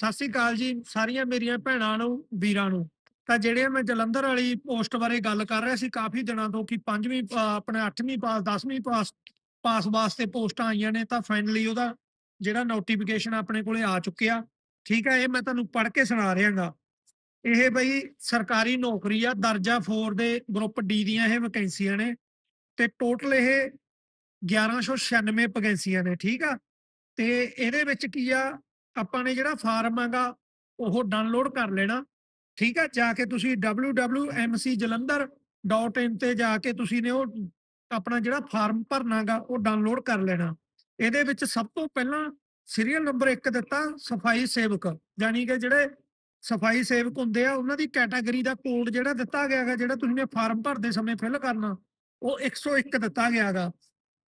ਸਤਿ ਸ੍ਰੀ ਅਕਾਲ ਜੀ, ਸਾਰੀਆਂ ਮੇਰੀਆਂ ਭੈਣਾਂ ਨੂੰ, ਵੀਰਾਂ ਨੂੰ। ਤਾਂ ਜਿਹੜੇ ਮੈਂ ਜਲੰਧਰ ਵਾਲੀ ਪੋਸਟ ਬਾਰੇ ਗੱਲ ਕਰ ਰਿਹਾ ਸੀ, ਕਾਫੀ ਦਿਨਾਂ ਤੋਂ ਕਿ ਪੰਜਵੀਂ ਆਪਣੇ 8ਵੀਂ ਪਾਸ 10ਵੀਂ ਪਾਸ ਪਾਸ ਵਾਸਤੇ ਪੋਸਟਾਂ ਆਈਆਂ ਨੇ, ਤਾਂ ਫਾਈਨਲੀ ਉਹਦਾ ਜਿਹੜਾ ਨੋਟੀਫਿਕੇਸ਼ਨ ਆਪਣੇ ਕੋਲੇ ਆ ਚੁੱਕਿਆ। ਠੀਕ ਹੈ, ਇਹ ਮੈਂ ਤੁਹਾਨੂੰ ਪੜ੍ਹ ਕੇ ਸੁਣਾ ਰਿਹਾਗਾ। ਇਹ ਬਈ ਸਰਕਾਰੀ ਨੌਕਰੀ ਆ, ਦਰਜਾ 4 ਦੇ ਗਰੁੱਪ ਡੀ ਦੀਆਂ ਇਹ ਵੈਕੈਂਸੀਆਂ ਨੇ। ਤੇ ਟੋਟਲ ਇਹ 1196 ਵੈਕੈਂਸੀਆਂ ਨੇ, ਠੀਕ ਆ। ਤੇ ਇਹਦੇ ਵਿੱਚ ਕੀ ਆ ਆਪਾਂ ਨੇ ਜਿਹੜਾ ਫਾਰਮ ਹੈਗਾ, ਉਹ ਡਾਊਨਲੋਡ ਕਰ ਲੈਣਾ। ਠੀਕ ਹੈ ਜਾ ਕੇ ਤੁਸੀਂ www.mcjalandhar.in ਤੇ ਜਾ ਕੇ ਤੁਸੀਂ ਨੇ ਉਹ ਆਪਣਾ ਜਿਹੜਾ ਫਾਰਮ ਭਰਨਾਗਾ ਉਹ ਡਾਊਨਲੋਡ ਕਰ ਲੈਣਾ। ਇਹਦੇ ਵਿੱਚ ਸਭ ਤੋਂ ਪਹਿਲਾਂ ਸੀਰੀਅਲ ਨੰਬਰ 1 ਦਿੱਤਾ, ਸਫ਼ਾਈ ਸੇਵਕ। ਯਾਨੀ ਕਿ ਜਿਹੜੇ ਸਫ਼ਾਈ ਸੇਵਕ ਹੁੰਦੇ ਆ, ਉਹਨਾਂ ਦੀ ਕੈਟਾਗਰੀ ਦਾ ਕੋਡ ਜਿਹੜਾ ਦਿੱਤਾ ਗਿਆ ਹੈਗਾ, ਜਿਹੜਾ ਤੁਸੀਂ ਨੇ ਫਾਰਮ ਭਰਦੇ ਸਮੇਂ ਫਿਲ ਕਰਨਾ, ਉਹ 101 ਦਿੱਤਾ ਗਿਆ ਹੈਗਾ।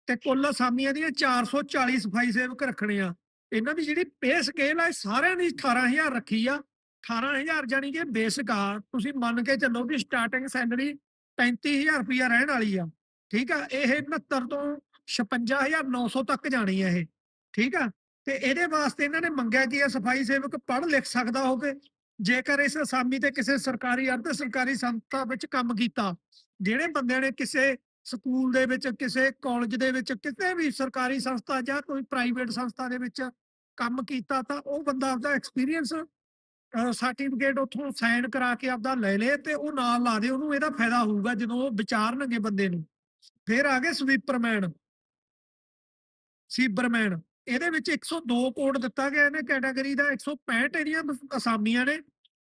ਤੇ ਕੁੱਲ ਅਸਾਮੀਆਂ ਦੀਆਂ 440 ਸਫ਼ਾਈ ਸੇਵਕ ਰੱਖਣੇ ਆ। ਇਹਨਾਂ ਦੀ ਜਿਹੜੀ ਪੇ ਸਕੇਲ ਆ, ਇਹ ਸਾਰਿਆਂ ਦੀ 18000 ਰੱਖੀ ਆ। 18000 ਜਾਨੀ ਕਿ ਬੇਸਿਕ ਆ। ਤੁਸੀਂ ਮੰਨ ਕੇ ਚੱਲੋ ਕਿ ਸਟਾਰਟਿੰਗ ਸੈਲਰੀ 35000 ਰੁਪਇਆ ਰਹਿਣ ਵਾਲੀ ਆ। ਠੀਕ ਆ? ਇਹ 69 ਤੋਂ 56900 ਤੱਕ ਜਾਣੀ ਆ ਇਹ। ਠੀਕ ਆ? ਤੇ ਇਹਦੇ ਵਾਸਤੇ ਇਹਨਾਂ ਨੇ ਮੰਗਿਆ ਕਿ ਇਹ ਸਫ਼ਾਈ ਸੇਵਕ ਪੜ੍ਹ ਲਿਖ ਸਕਦਾ ਹੋਵੇ। ਜੇਕਰ ਇਸ ਅਸਾਮੀ ਤੇ ਕਿਸੇ ਸਰਕਾਰੀ, ਅਰਧ ਸਰਕਾਰੀ ਸੰਸਥਾ ਵਿੱਚ ਕੰਮ ਕੀਤਾ, ਜਿਹੜੇ ਬੰਦਿਆਂ ਨੇ ਕਿਸੇ ਸਕੂਲ ਦੇ ਵਿੱਚ, ਕਿਸੇ ਕਾਲਜ ਦੇ ਵਿੱਚ ਕਿਤੇ ਵੀ ਸਰਕਾਰੀ ਸੰਸਥਾ ਜਾਂ ਕੋਈ ਪ੍ਰਾਈਵੇਟ ਸੰਸਥਾ ਦੇ ਵਿੱਚ ਕੰਮ ਕੀਤਾ ਤਾਂ ਉਹ ਬੰਦਾ ਆਪਦਾ ਐਕਸਪੀਰੀਅੰਸ ਸਰਟੀਫਿਕੇਟ ਉੱਥੋਂ ਸਾਈਨ ਕਰਾ ਕੇ ਆਪਦਾ ਲੈ ਲੇ ਤੇ ਉਹ ਨਾਲ ਲਾ ਦੇ, ਉਹਨੂੰ ਇਹਦਾ ਫਾਇਦਾ ਹੋਊਗਾ ਜਦੋਂ ਉਹ ਵਿਚਾਰਨਗੇ ਬੰਦੇ ਨੂੰ। ਫਿਰ ਆ ਗਏ ਸਵੀਪਰਮੈਨ। ਸੀਬਰਮੈਨ ਇਹਦੇ ਵਿੱਚ 102 ਕੋਡ ਦਿੱਤਾ ਗਿਆ ਇਹਨੇ ਕੈਟਾਗਰੀ ਦਾ 165 ਇਹਦੀਆਂ ਅਸਾਮੀਆਂ ਨੇ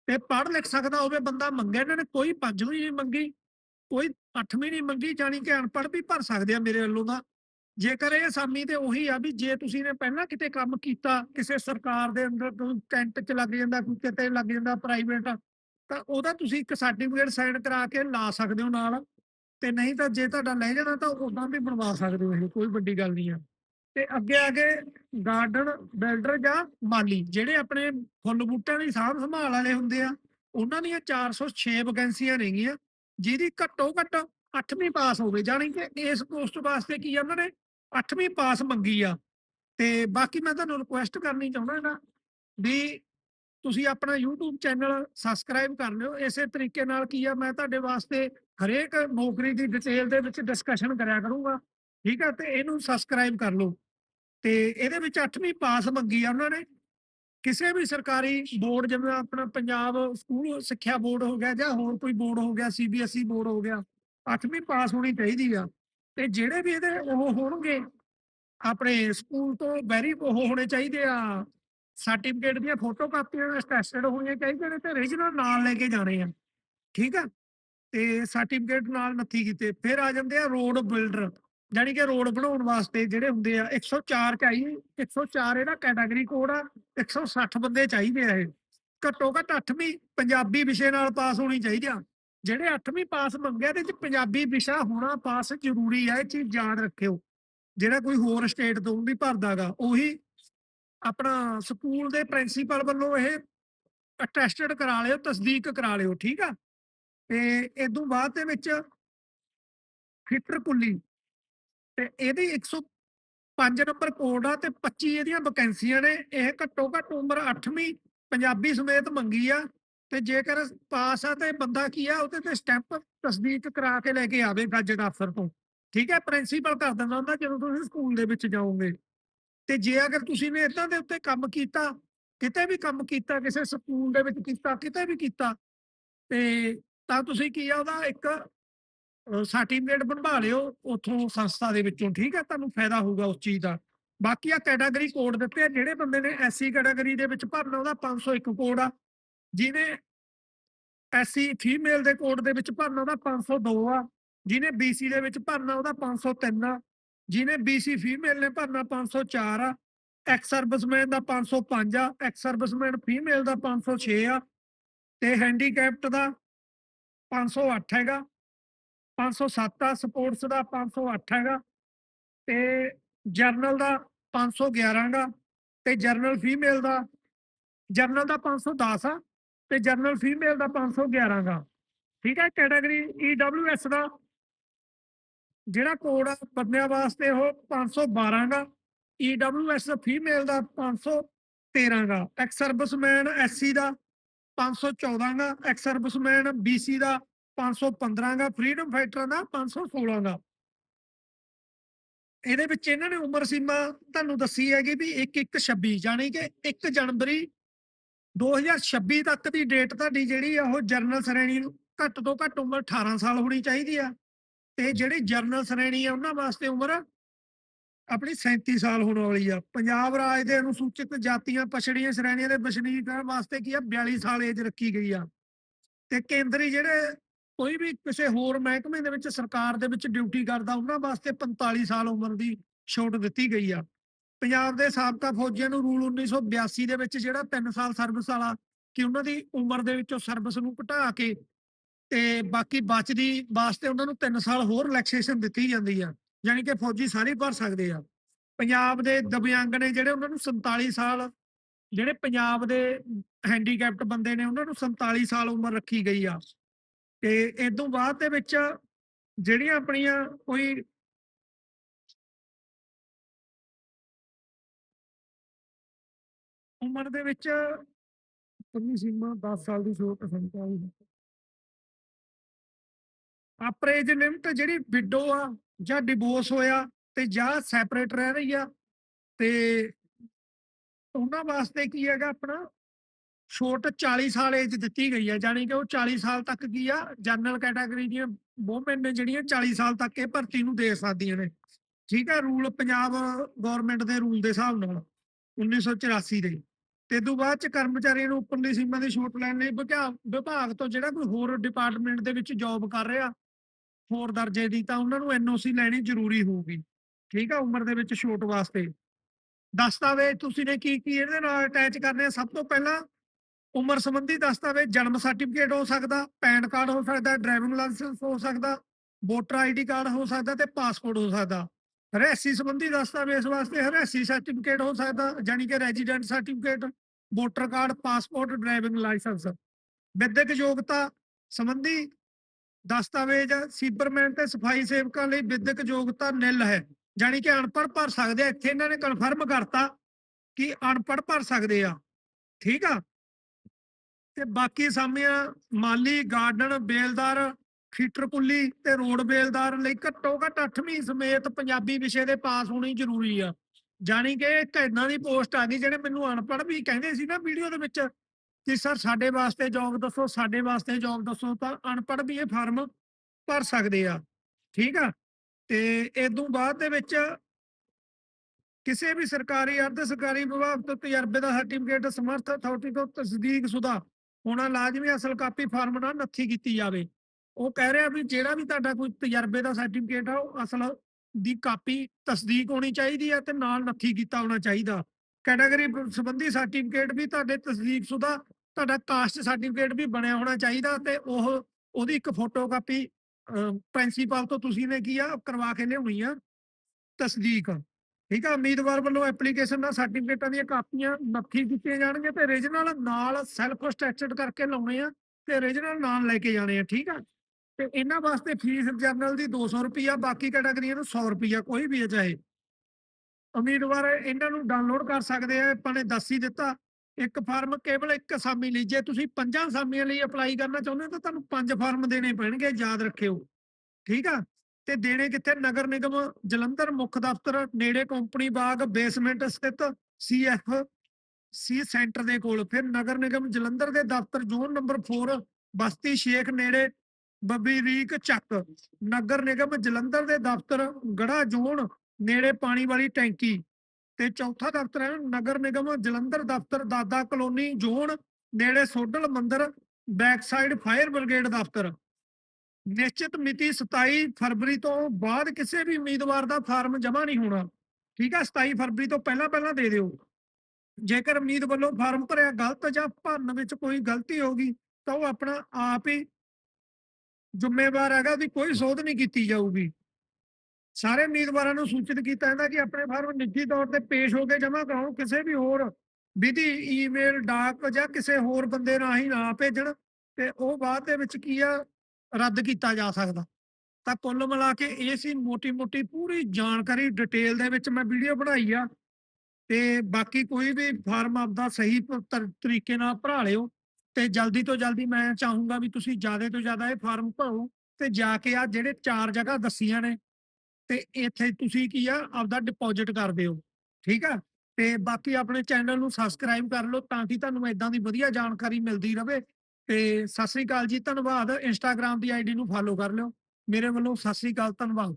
ਤੇ ਪੜ੍ਹ ਲਿਖ ਸਕਦਾ ਹੋਵੇ ਬੰਦਾ ਮੰਗਿਆ ਇਹਨਾਂ ਨੇ, ਕੋਈ ਪੰਜਵੀਂ ਨਹੀਂ ਮੰਗੀ, ਕੋਈ ਅੱਠਵੀਂ ਨਹੀਂ ਮੰਗੀ, ਜਾਣੀ ਕਿ ਅਨਪੜ੍ਹ ਵੀ ਭਰ ਸਕਦੇ ਆ ਮੇਰੇ ਵੱਲੋਂ ਦਾ ਜੇਕਰ ਇਹ ਅਸਾਮੀ ਤੇ ਉਹੀ ਆ ਵੀ ਜੇ ਤੁਸੀਂ ਨੇ ਪਹਿਲਾਂ ਕਿਤੇ ਕੰਮ ਕੀਤਾ, ਕਿਸੇ ਸਰਕਾਰ ਦੇ ਅੰਦਰ ਟੈਂਟ ਚ ਲੱਗ ਜਾਂਦਾ, ਕੋਈ ਕਿਤੇ ਲੱਗ ਜਾਂਦਾ ਪ੍ਰਾਈਵੇਟ ਤਾਂ ਉਹਦਾ ਤੁਸੀਂ ਇੱਕ ਸਰਟੀਫਿਕੇਟ ਸਾਈਨ ਕਰਾ ਕੇ ਲਾ ਸਕਦੇ ਹੋ ਨਾਲ ਤੇ ਨਹੀਂ ਤਾਂ ਜੇ ਤੁਹਾਡਾ ਲੈ ਜਾਣਾ ਤਾਂ ਉਦਾਂ ਵੀ ਬਣਵਾ ਸਕਦੇ ਹੋ ਇਹ, ਕੋਈ ਵੱਡੀ ਗੱਲ ਨਹੀਂ ਆ। ਤੇ ਅੱਗੇ ਆ ਗਏ ਗਾਰਡਨ ਬਿਲਡਰ ਜਾਂ ਮਾਲੀ, ਜਿਹੜੇ ਆਪਣੇ ਫੁੱਲ ਬੂਟਿਆਂ ਦੀ ਸਾਂਭ ਸੰਭਾਲ ਵਾਲੇ ਹੁੰਦੇ ਆ, ਉਹਨਾਂ ਦੀਆਂ 406 ਵੈਕੈਂਸੀਆਂ ਨੇਗੀਆਂ, ਜਿਹਦੀ ਘੱਟੋ ਘੱਟ 8ਵੀਂ ਪਾਸ ਹੋਵੇ, ਜਾਣੀ ਕਿ ਇਸ ਪੋਸਟ ਵਾਸਤੇ ਕੀ ਆ ਉਹਨਾਂ ਨੇ 8ਵੀਂ ਪਾਸ ਮੰਗੀ ਆ। ਤੇ ਬਾਕੀ ਮੈਂ ਤੁਹਾਨੂੰ ਰਿਕੁਐਸਟ ਕਰਨੀ ਚਾਹੁੰਦਾ ਨਾ ਵੀ ਤੁਸੀਂ ਆਪਣਾ YouTube ਚੈਨਲ ਸਬਸਕ੍ਰਾਈਬ ਕਰ ਲਿਓ। ਇਸੇ ਤਰੀਕੇ ਨਾਲ ਕੀ ਆ, ਮੈਂ ਤੁਹਾਡੇ ਵਾਸਤੇ ਹਰੇਕ ਨੌਕਰੀ ਦੀ ਡਿਟੇਲ ਦੇ ਵਿੱਚ ਡਿਸਕਸ਼ਨ ਕਰਿਆ ਕਰੂੰਗਾ। ਠੀਕ ਆ, ਤੇ ਇਹਨੂੰ ਸਬਸਕ੍ਰਾਈਬ ਕਰ ਲਓ। ਤੇ ਇਹਦੇ ਵਿੱਚ 8ਵੀਂ ਪਾਸ ਮੰਗੀ ਆ ਉਹਨਾਂ ਨੇ। ਕਿਸੇ ਵੀ ਸਰਕਾਰੀ ਬੋਰਡ ਜਿਵੇਂ ਆਪਣਾ ਪੰਜਾਬ ਸਕੂਲ ਸਿੱਖਿਆ ਬੋਰਡ ਹੋ ਗਿਆ ਜਾਂ ਹੋਰ ਕੋਈ ਬੋਰਡ ਹੋ ਗਿਆ ਸੀਬੀਐਸਈ ਬੋਰਡ ਹੋ ਗਿਆ 8ਵੀਂ ਪਾਸ ਹੋਣੀ ਚਾਹੀਦੀ ਆ। ਤੇ ਜਿਹੜੇ ਵੀ ਇਹਦੇ ਉਹ ਹੋਣਗੇ, ਆਪਣੇ ਸਕੂਲ ਤੋਂ ਵੈਰੀ ਉਹ ਹੋਣੇ ਚਾਹੀਦੇ ਆ। ਸਰਟੀਫਿਕੇਟ ਦੀਆਂ ਫੋਟੋ ਕਾਪੀਆਂ ਅਟੈਸਟਡ ਹੋਣੀਆਂ ਚਾਹੀਦੀਆਂ ਨੇ ਤੇ ਰੀਜਨਲ ਨਾਲ ਲੈ ਕੇ ਜਾਣੇ ਆ। ਠੀਕ ਆ? ਤੇ ਸਰਟੀਫਿਕੇਟ ਨਾਲ ਨੱਥੀ ਕੀਤੇ। ਫਿਰ ਆ ਜਾਂਦੇ ਆ ਰੋਡ ਬਿਲਡਰ ਜਾਨੀ ਕਿ ਰੋਡ ਬਣਾਉਣ ਵਾਸਤੇ ਜਿਹੜੇ ਹੁੰਦੇ ਆ 104 ਚਾਹੀਦੀ 104 ਇਹਦਾ ਕੈਟਾਗਰੀ ਕੋਡ ਆ 160 ਬੰਦੇ ਚਾਹੀਦੇ ਆ ਇਹ। ਘੱਟੋ ਘੱਟ 8ਵੀਂ ਪੰਜਾਬੀ ਵਿਸ਼ੇ ਨਾਲ ਪਾਸ ਹੋਣੀ ਚਾਹੀਦੀ ਆ। ਜਿਹੜੇ 8ਵੀਂ ਪਾਸ ਮੰਗਿਆ ਤੇ ਚ ਪੰਜਾਬੀ ਵਿਸ਼ਾ ਹੋਣਾ ਪਾਸ ਜ਼ਰੂਰੀ ਆ, ਇਹ ਚੀਜ਼ ਯਾਦ ਰੱਖਿਓ। ਜਿਹੜਾ ਕੋਈ ਹੋਰ ਸਟੇਟ ਤੋਂ ਵੀ ਭਰਦਾਗਾ ਉਹੀ ਆਪਣਾ ਸਕੂਲ ਦੇ ਪ੍ਰਿੰਸੀਪਲ ਵੱਲੋਂ ਇਹ ਅਟੈਸਟਡ ਕਰਾ ਲਿਓ, ਤਸਦੀਕ ਕਰਾ ਲਿਓ, ਠੀਕ ਆ? ਤੇ ਇਦੋਂ ਬਾਅਦ ਦੇ ਵਿੱਚ ਫਿਟਰ ਕੁੱਲੀ ਤੇ ਇਹਦੀ 105 ਨੰਬਰ ਕੋਡ ਆ ਤੇ 25 ਇਹਦੀਆਂ ਵੈਕੈਂਸੀਆਂ ਨੇ, ਇਹ ਘੱਟੋ ਘੱਟ ਉਮਰ 8ਵੀਂ ਪੰਜਾਬੀ ਸਮੇਤ ਮੰਗੀ ਆ। ਤੇ ਜੇਕਰ ਪਾਸ ਆ ਤੇ ਬੰਦਾ ਕੀ ਆ, ਉਹਦੇ ਤੇ ਸਟੈਂਪ ਤਸਦੀਕ ਕਰਾ ਕੇ ਲੈ ਕੇ ਆਵੇ ਗੱਜਟ ਅਫਸਰ ਤੋਂ। ਠੀਕ ਹੈ ਪ੍ਰਿੰਸੀਪਲ ਕਰ ਦਿੰਦਾ ਹੁੰਦਾ ਜਦੋਂ ਤੁਸੀਂ ਸਕੂਲ ਦੇ ਵਿੱਚ ਜਾਓਗੇ। ਤੇ ਜੇ ਅਗਰ ਤੁਸੀਂ ਨੇ ਇਦਾਂ ਦੇ ਉੱਤੇ ਕੰਮ ਕੀਤਾ, ਕਿਤੇ ਵੀ ਕੰਮ ਕੀਤਾ, ਕਿਸੇ ਸਕੂਲ ਦੇ ਵਿੱਚ ਕੀਤਾ, ਕਿਤੇ ਵੀ ਕੀਤਾ, ਤੇ ਤਾਂ ਤੁਸੀਂ ਕੀ ਆ, ਉਹਦਾ ਇੱਕ ਸਰਟੀਫਿਕੇਟ ਬਣਵਾ ਲਿਓ ਉਥੋਂ ਸੰਸਥਾ ਦੇ ਵਿੱਚੋਂ। ਠੀਕ ਹੈ, ਤੁਹਾਨੂੰ ਫਾਇਦਾ ਹੋਊਗਾ ਉਸ ਚੀਜ਼ ਦਾ। ਬਾਕੀ ਆ ਕੈਟਾਗਰੀ ਕੋਡ ਦਿੱਤੇ ਆ, ਜਿਹੜੇ ਬੰਦੇ ਨੇ ਐਸਸੀ ਕੈਟਾਗਰੀ ਦੇ ਵਿੱਚ ਭਰਨਾ, ਉਹਦਾ 501 ਕੋਡ ਆ। ਜਿਹਨੇ ਐਸਸੀ ਫੀਮੇਲ ਦੇ ਕੋਡ ਦੇ ਵਿੱਚ ਭਰਨਾ ਉਹਦਾ 502 ਆ ਜਿਹਨੇ ਬੀਸੀ ਦੇ ਵਿੱਚ ਭਰਨਾ ਉਹਦਾ 503 ਆ ਜਿਹਨੇ ਬੀਸੀ ਫੀਮੇਲ ਨੇ ਭਰਨਾ 504 ਆ ਐਕਸ ਸਰਵਿਸਮੈਨ ਦਾ 505 ਆ ਐਕਸ ਸਰਵਿਸਮੈਨ ਫੀਮੇਲ ਦਾ 506 ਆ ਤੇ ਹੈਂਡੀਕੈਪਟ ਦਾ 508 ਹੈਗਾ 507 ਆ ਸਪੋਰਟਸ ਦਾ 508 ਹੈਗਾ ਤੇ ਜਰਨਲ ਦਾ 511 ਹੈਗਾ ਤੇ ਜਰਨਲ ਫੀਮੇਲ ਦਾ ਜਰਨਲ ਦਾ 510 ਆ ਤੇ ਜਨਰਲ ਫੀਮੇਲ ਦਾ 511 ਗਾ। ਠੀਕ ਹੈ, ਕੈਟਾਗਰੀ ਈਡਬਲਯੂਐਸ ਦਾ। ਜਿਹੜਾ ਕੋਡ ਆ ਬੰਦਿਆਂ ਵਾਸਤੇ ਉਹ 512 ਗਾ। ਈਡਬਲਯੂਐਸ ਫੀਮੇਲ ਦਾ 500 13 ਗਾ। ਐਕਸ ਸਰਵਿਸਮੈਨ ਐਸਸੀ ਦਾ 514 ਗਾ। ਐਕਸ ਸਰਵਿਸਮੈਨ ਬੀਸੀ ਦਾ 515 ਗਾ। ਫਰੀडम ਫਾਈਟਰਾਂ ਦਾ 516 ਗਾ। ਇਹਦੇ ਵਿੱਚ ਇਹਨਾਂ ਨੇ ਉਮਰ ਸੀਮਾ ਤੁਹਾਨੂੰ ਦੱਸੀ ਹੈਗੀ ਵੀ 1 1 26 ਯਾਨੀ ਕਿ 1 ਜਨਵਰੀ 2026 ਤੱਕ ਦੀ ਡੇਟ ਤੁਹਾਡੀ ਜਿਹੜੀ ਆ ਉਹ ਜਰਨਲ ਸ਼੍ਰੇਣੀ ਨੂੰ ਘੱਟ ਤੋਂ ਘੱਟ ਉਮਰ 18 ਸਾਲ ਹੋਣੀ ਚਾਹੀਦੀ ਆ। ਤੇ ਜਿਹੜੀ ਜਰਨਲ ਸ਼੍ਰੇਣੀ ਆ ਉਹਨਾਂ ਵਾਸਤੇ ਉਮਰ ਆਪਣੀ 37 ਸਾਲ ਹੋਣ ਵਾਲੀ ਆ। ਪੰਜਾਬ ਰਾਜ ਦੇ ਅਨੁਸੂਚਿਤ ਜਾਤੀਆਂ ਪਛੜੀਆਂ ਸ਼੍ਰੇਣੀਆਂ ਦੇ ਵਸਨੀਕਾਂ ਵਾਸਤੇ ਕੀ ਆ 42 ਸਾਲ ਏਜ ਰੱਖੀ ਗਈ ਆ। ਤੇ ਕੇਂਦਰੀ ਜਿਹੜੇ ਕੋਈ ਵੀ ਕਿਸੇ ਹੋਰ ਮਹਿਕਮੇ ਦੇ ਵਿੱਚ ਸਰਕਾਰ ਦੇ ਵਿੱਚ ਡਿਊਟੀ ਕਰਦਾ ਉਹਨਾਂ ਵਾਸਤੇ 45 ਸਾਲ ਉਮਰ ਦੀ ਛੋਟ ਦਿੱਤੀ ਗਈ ਆ। ਪੰਜਾਬ ਦੇ ਸਾਬਕਾ ਫੌਜੀਆਂ ਨੂੰ ਰੂਲ 1982 ਦੇ ਵਿੱਚ ਜਿਹੜਾ 3 ਸਾਲ ਸਰਵਿਸ ਵਾਲਾ ਕਿ ਉਹਨਾਂ ਦੀ ਉਮਰ ਦੇ ਵਿੱਚੋਂ ਸਰਵਿਸ ਨੂੰ ਘਟਾ ਕੇ ਤੇ ਬਾਕੀ ਬਚਦੀ, ਵਾਸਤੇ ਉਹਨਾਂ ਨੂੰ 3 ਸਾਲ ਹੋਰ ਰਿਲੈਕਸੇਸ਼ਨ ਦਿੱਤੀ ਜਾਂਦੀ ਆ ਯਾਨੀ ਕਿ ਫੌਜੀ ਸਾਰੇ ਭਰ ਸਕਦੇ ਆ। ਪੰਜਾਬ ਦੇ ਦਿਵਿਆਂਗ ਨੇ ਜਿਹੜੇ ਉਹਨਾਂ ਨੂੰ 47 ਸਾਲ, ਜਿਹੜੇ ਪੰਜਾਬ ਦੇ ਹੈਂਡੀਕੈਪਟ ਬੰਦੇ ਨੇ ਉਹਨਾਂ ਨੂੰ 47 ਸਾਲ ਉਮਰ ਰੱਖੀ ਗਈ ਆ। ਤੇ ਇਸ ਤੋਂ ਬਾਅਦ ਦੇ ਵਿੱਚ ਜਿਹੜੀਆਂ ਆਪਣੀਆਂ ਕੋਈ ਉਮਰ ਦੇ ਵਿੱਚ ਉਮਰ ਸੀਮਾ 10 ਸਾਲ ਦੀ ਛੋਟ ਸੰਖਿਆ ਆਪਰੇਜ ਲਿਮਟ ਜਿਹੜੀ ਵਿਡੋ ਆ, ਜਾਂ ਡਿਵੋਰਸ ਹੋਇਆ ਤੇ ਜਾਂ ਸੈਪਰੇਟ ਰਹਿ ਰਹੀ ਆ, ਤੇ ਉਹਨਾਂ ਵਾਸਤੇ ਕੀ ਹੈਗਾ ਆਪਣਾ? ਛੋਟ 40 ਸਾਲ ਏਜ ਦਿੱਤੀ ਗਈ ਹੈ ਜਾਣੀ ਕਿ ਉਹ 40 ਸਾਲ ਤੱਕ ਕੀ ਆ ਜਨਰਲ ਕੈਟਾਗਰੀ ਦੀਆਂ ਵੂਮਨ ਨੇ ਜਿਹੜੀਆਂ 40 ਸਾਲ ਤੱਕ ਇਹ ਭਰਤੀ ਨੂੰ ਦੇ ਸਕਦੀਆਂ ਨੇ। ਠੀਕ ਹੈ ਰੂਲ ਪੰਜਾਬ ਗਵਰਨਮੈਂਟ ਦੇ ਰੂਲ ਦੇ ਹਿਸਾਬ ਨਾਲ 1984 ਦੇ। ਤੇ ਤੋਂ ਬਾਅਦ ਚ ਕਰਮਚਾਰੀਆਂ ਨੂੰ ਉੱਪਰਲੀ ਸੀਮਾ ਦੀ ਛੋਟ ਲੈਣ ਲਈ ਵਿਭਾਗ ਵਿਭਾਗ ਤੋਂ ਜਿਹੜਾ ਕੋਈ ਹੋਰ ਡਿਪਾਰਟਮੈਂਟ ਦੇ ਵਿੱਚ ਜੌਬ ਕਰ ਰਿਹਾ, ਹੋਰ ਦਰਜੇ ਦੀ, ਤਾਂ ਉਹਨਾਂ ਨੂੰ ਐਨਓਸੀ ਲੈਣੀ ਜ਼ਰੂਰੀ ਹੋਊਗੀ। ਠੀਕ ਆ, ਉਮਰ ਦੇ ਵਿੱਚ ਛੋਟ ਵਾਸਤੇ। ਦਸਤਾਵੇਜ਼, ਤੁਸੀਂ ਨੇ ਕੀ ਕੀ ਇਹਦੇ ਨਾਲ ਅਟੈਚ ਕਰਨੇ ਆ? ਸਭ ਤੋਂ ਪਹਿਲਾਂ ਉਮਰ ਸੰਬੰਧੀ ਦਸਤਾਵੇਜ਼, ਜਨਮ ਸਰਟੀਫਿਕੇਟ ਹੋ ਸਕਦਾ, ਪੈਨ ਕਾਰਡ ਹੋ ਸਕਦਾ ਡਰਾਈਵਿੰਗ ਲਾਇਸੈਂਸ ਹੋ ਸਕਦਾ ਵੋਟਰ ਆਈਡੀ ਕਾਰਡ ਹੋ ਸਕਦਾ ਤੇ ਪਾਸਪੋਰਟ ਹੋ ਸਕਦਾ। ਰਹਿਸੀ ਸੰਬੰਧੀ ਦਸਤਾਵੇਜ਼ ਵਾਸਤੇ ਰਹਿਸੀ ਸਰਟੀਫਿਕੇਟ ਹੋ ਸਕਦਾ ਜਾਨੀ ਕਿ resident certificate voter card, passport, driving licence. ਵਿਦਿਅਕ ਯੋਗਤਾ ਸੰਬੰਧੀ ਦਸਤਾਵੇਜ਼, ਸੀਪਰਮੈਨ ਤੇ ਸਫ਼ਾਈ ਸੇਵਕਾਂ ਲਈ ਵਿਦਿਅਕ ਯੋਗਤਾ ਨਿਲ ਹੈ। ਜਾਨੀ ਕਿ ਅਨਪੜ੍ਹ ਭਰ ਸਕਦੇ ਆ। ਇੱਥੇ ਇਹਨਾਂ ਨੇ ਕਨਫਰਮ ਕਰਤਾ ਕਿ ਅਨਪੜ੍ਹ ਭਰ ਸਕਦੇ ਆ। ਠੀਕ ਆ? ਤੇ ਬਾਕੀ ਸਾਮੀਆਂ ਮਾਲੀ, ਗਾਰਡਨ, ਬੇਲਦਾਰ, ਖੀਟਰ ਕੁੱਲੀ ਤੇ ਰੋਡ ਬੇਲਦਾਰ ਲਈ ਘੱਟੋ ਘੱਟ 8ਵੀਂ ਸਮੇਤ ਪੰਜਾਬੀ ਵਿਸ਼ੇ ਦੇ ਪਾਸ ਹੋਣੀ ਜ਼ਰੂਰੀ ਆ। ਜਾਣੀ ਕਿ ਇੱਕ ਇਹਨਾਂ ਦੀ ਪੋਸਟ ਆ ਗਈ ਜਿਹੜੇ ਮੈਨੂੰ ਅਨਪੜ੍ਹ ਵੀ ਕਹਿੰਦੇ ਸੀ ਨਾ ਵੀਡੀਓ ਦੇ ਵਿੱਚ ਕਿ ਸਰ ਸਾਡੇ ਵਾਸਤੇ ਜੌਬ ਦੱਸੋ, ਸਾਡੇ ਵਾਸਤੇ ਜੌਬ ਦੱਸੋ ਤਾਂ ਅਨਪੜ੍ਹ ਵੀ ਇਹ ਫਾਰਮ ਭਰ ਸਕਦੇ ਆ, ਠੀਕ ਆ? ਤੇ ਇਸ ਬਾਅਦ ਦੇ ਵਿੱਚ ਕਿਸੇ ਵੀ ਸਰਕਾਰੀ, ਅਰਧ ਸਰਕਾਰੀ ਵਿਭਾਗ ਤੋਂ ਤਜਰਬੇ ਦਾ ਸਰਟੀਫਿਕੇਟ ਸਮਰਥ ਅਥਾਰਟੀ ਤੋਂ ਤਸਦੀਕ ਸੁਦਾ ਹੋਣਾ ਲਾਜ਼ਮੀ ਅਸਲ ਕਾਪੀ ਫਾਰਮ ਨਾਲ ਨੱਥੀ ਕੀਤੀ ਜਾਵੇ। ਉਹ ਕਹਿ ਰਿਹਾ ਵੀ ਜਿਹੜਾ ਵੀ ਤੁਹਾਡਾ ਕੋਈ ਤਜਰਬੇ ਦਾ ਸਰਟੀਫਿਕੇਟ ਆ, ਉਹ ਅਸਲ ਦੀ ਕਾਪੀ ਤਸਦੀਕ ਹੋਣੀ ਚਾਹੀਦੀ ਹੈ ਤੇ ਨਾਲ ਨੱਥੀ ਕੀਤਾ ਹੋਣਾ ਚਾਹੀਦਾ। ਕੈਟਾਗਰੀ ਸੰਬੰਧੀ ਸਰਟੀਫਿਕੇਟ ਵੀ ਤੁਹਾਡੇ ਤਸਦੀਕ ਸੁਦਾ ਤੁਹਾਡਾ ਕਾਸਟ ਸਰਟੀਫਿਕੇਟ ਵੀ ਬਣਿਆ ਹੋਣਾ ਚਾਹੀਦਾ ਤੇ ਉਹ, ਉਹਦੀ ਇੱਕ ਫੋਟੋ ਕਾਪੀ ਪ੍ਰਿੰਸੀਪਲ ਤੋਂ ਤੁਸੀਂ ਨੇ ਕੀ ਆ, ਕਰਵਾ ਕੇ ਲਿਆਉਣੀ ਆ ਤਸਦੀਕ। ਠੀਕ ਆ? ਉਮੀਦਵਾਰ ਵੱਲੋਂ ਐਪਲੀਕੇਸ਼ਨ ਦਾ ਸਰਟੀਫਿਕੇਟਾਂ ਦੀਆਂ ਕਾਪੀਆਂ ਨੱਥੀ ਕੀਤੀਆਂ ਜਾਣਗੀਆਂ ਤੇ ਰੀਜਨਲ ਨਾਲ ਸੈਲਫ ਅਟੈਸਟਡ ਕਰਕੇ ਲਾਉਣੇ ਆ ਤੇ ਰੀਜਨਲ ਨਾਲ ਲੈ ਕੇ ਜਾਣੇ ਆ। ਠੀਕ ਆ? ਤੇ ਇਹਨਾਂ ਵਾਸਤੇ ਫੀਸ ਜਨਰਲ ਦੀ 200 ਰੁਪਿਆ ਬਾਕੀ ਕੈਟਾਗਰੀਆਂ ਨੂੰ 100 ਰੁਪਿਆ ਕੋਈ ਵੀ ਹੈ ਚਾਹੇ। ਉਮੀਦਵਾਰ ਇਹਨਾਂ ਨੂੰ ਡਾਊਨਲੋਡ ਕਰ ਸਕਦੇ ਆ, ਆਪਾਂ ਨੇ ਦੱਸ ਹੀ ਦਿੱਤਾ। ਇੱਕ ਫਾਰਮ ਕੇਵਲ ਇੱਕ ਅਸਾਮੀ ਲਈ, ਜੇ ਤੁਸੀਂ ਪੰਜਾਂ ਅਸਾਮੀਆਂ ਲਈ ਅਪਲਾਈ ਕਰਨਾ ਚਾਹੁੰਦੇ ਹੋ ਤਾਂ ਤੁਹਾਨੂੰ ਪੰਜ ਫਾਰਮ ਦੇਣੇ ਪੈਣਗੇ, ਯਾਦ ਰੱਖਿਓ। ਠੀਕ ਆ? ਤੇ ਦੇਣੇ ਕਿੱਥੇ? ਨਗਰ ਨਿਗਮ, ਜਲੰਧਰ, ਮੁੱਖ ਦਫ਼ਤਰ, ਨੇੜੇ ਕੰਪਨੀ ਬਾਗ ਬੇਸਮੈਂਟ ਸਥਿਤ ਸੀਐਫ ਸੀ ਸੈਂਟਰ ਦੇ ਕੋਲ। ਫਿਰ ਨਗਰ ਨਿਗਮ, ਜਲੰਧਰ ਦੇ ਦਫ਼ਤਰ ਜ਼ੋਨ ਨੰਬਰ 4 ਬਸਤੀ ਸ਼ੇਖ ਨੇੜੇ ਬੱਬੀ ਚੱਕ। ਨਗਰ ਨਿਗਮ ਜਲੰਧਰ ਦੇ ਦਫ਼ਤਰ ਗੜਾ ਜ਼ੋਨ ਨੇੜੇ ਪਾਣੀ ਵਾਲੀ ਟੈਂਕੀ ਤੇ ਚੌਥਾ ਦਫ਼ਤਰ ਹੈ ਨਗਰ ਨਿਗਮ ਜਲੰਧਰ ਦਫ਼ਤਰ, ਦਾਦਾ ਕਲੋਨੀ ਜ਼ੋਨ ਨੇੜੇ ਸੋਡਲ ਮੰਦਰ ਬੈਕ ਸਾਈਡ ਫਾਇਰ ਬ੍ਰਿਗੇਡ ਦਫ਼ਤਰ। ਨਿਸ਼ਚਿਤ ਮਿਤੀ 27 ਫਰਵਰੀ ਤੋਂ ਬਾਅਦ ਕਿਸੇ ਵੀ ਉਮੀਦਵਾਰ ਦਾ ਫਾਰਮ ਜਮ੍ਹਾਂ ਨਹੀਂ ਹੋਣਾ। ਠੀਕ ਹੈ 27 ਫਰਵਰੀ ਤੋਂ ਪਹਿਲਾਂ ਪਹਿਲਾਂ ਦੇ ਦਿਓ। ਜੇਕਰ ਉਮੀਦ ਵੱਲੋਂ ਫਾਰਮ ਭਰਿਆ ਗਲਤ ਜਾਂ ਭਰਨ ਵਿੱਚ ਕੋਈ ਗਲਤੀ ਹੋ ਗਈ ਤਾਂ ਉਹ ਆਪਣਾ ਆਪ ਹੀ ਜ਼ਿੰਮੇਵਾਰ ਹੈਗਾ ਉਹਦੀ ਕੋਈ ਸੋਧ ਨਹੀਂ ਕੀਤੀ ਜਾਊਗੀ। ਸਾਰੇ ਉਮੀਦਵਾਰਾਂ ਨੂੰ ਸੂਚਿਤ ਕੀਤਾ ਜਾਂਦਾ ਕਿ ਆਪਣੇ ਫਾਰਮ ਨਿੱਜੀ ਤੌਰ ਤੇ ਪੇਸ਼ ਹੋ ਕੇ ਜਮ੍ਹਾਂ ਕਰਾਓ ਕਿਸੇ ਵੀ ਹੋਰ ਵਿਧੀ, ਈਮੇਲ, ਡਾਕ ਜਾਂ ਕਿਸੇ ਹੋਰ ਬੰਦੇ ਰਾਹੀਂ ਨਾ ਭੇਜਣ ਤੇ ਉਹ ਬਾਅਦ ਦੇ ਵਿੱਚ ਕੀ ਆ, ਰੱਦ ਕੀਤਾ ਜਾ ਸਕਦਾ। ਤਾਂ ਕੁੱਲ ਮਿਲਾ ਕੇ ਇਹ ਸੀ ਮੋਟੀ ਮੋਟੀ ਪੂਰੀ ਜਾਣਕਾਰੀ ਡਿਟੇਲ ਦੇ ਵਿੱਚ ਮੈਂ ਵੀਡੀਓ ਬਣਾਈ ਆ ਤੇ ਬਾਕੀ ਕੋਈ ਵੀ ਫਾਰਮ ਆਪਦਾ ਸਹੀ ਤਰੀਕੇ ਨਾਲ ਭਰਾ ਲਿਓ। ਤੇ ਜਲਦੀ ਤੋਂ ਜਲਦੀ ਮੈਂ ਚਾਹੂੰਗਾ ਵੀ ਤੁਸੀਂ ਜ਼ਿਆਦਾ ਤੋਂ ਜ਼ਿਆਦਾ ਇਹ ਫਾਰਮ ਭਰੋ ਤੇ ਜਾ ਕੇ ਆ ਜਿਹੜੇ ਚਾਰ ਜਗ੍ਹਾ ਦੱਸੀਆਂ ਨੇ, ਤੇ ਇੱਥੇ ਤੁਸੀਂ ਕੀ ਆ, ਆਪਦਾ ਡਿਪੋਜ਼ਿਟ ਕਰ ਦਿਓ, ਠੀਕ ਆ? ਤੇ ਬਾਕੀ ਆਪਣੇ ਚੈਨਲ ਨੂੰ ਸਬਸਕ੍ਰਾਈਬ ਕਰ ਲਓ ਤਾਂ ਕਿ ਤੁਹਾਨੂੰ ਇਦਾਂ ਦੀ ਵਧੀਆ ਜਾਣਕਾਰੀ ਮਿਲਦੀ ਰਹੇ ਤੇ ਸਤਿ ਸ੍ਰੀ ਅਕਾਲ ਜੀ, ਧੰਨਵਾਦ। ਇੰਸਟਾਗ੍ਰam ਦੀ ਆਈਡੀ ਨੂੰ ਫਾਲੋ ਕਰ ਲਿਓ। ਮੇਰੇ ਵੱਲੋਂ ਸਤਿ ਸ੍ਰੀ ਅਕਾਲ, ਧੰਨਵਾਦ।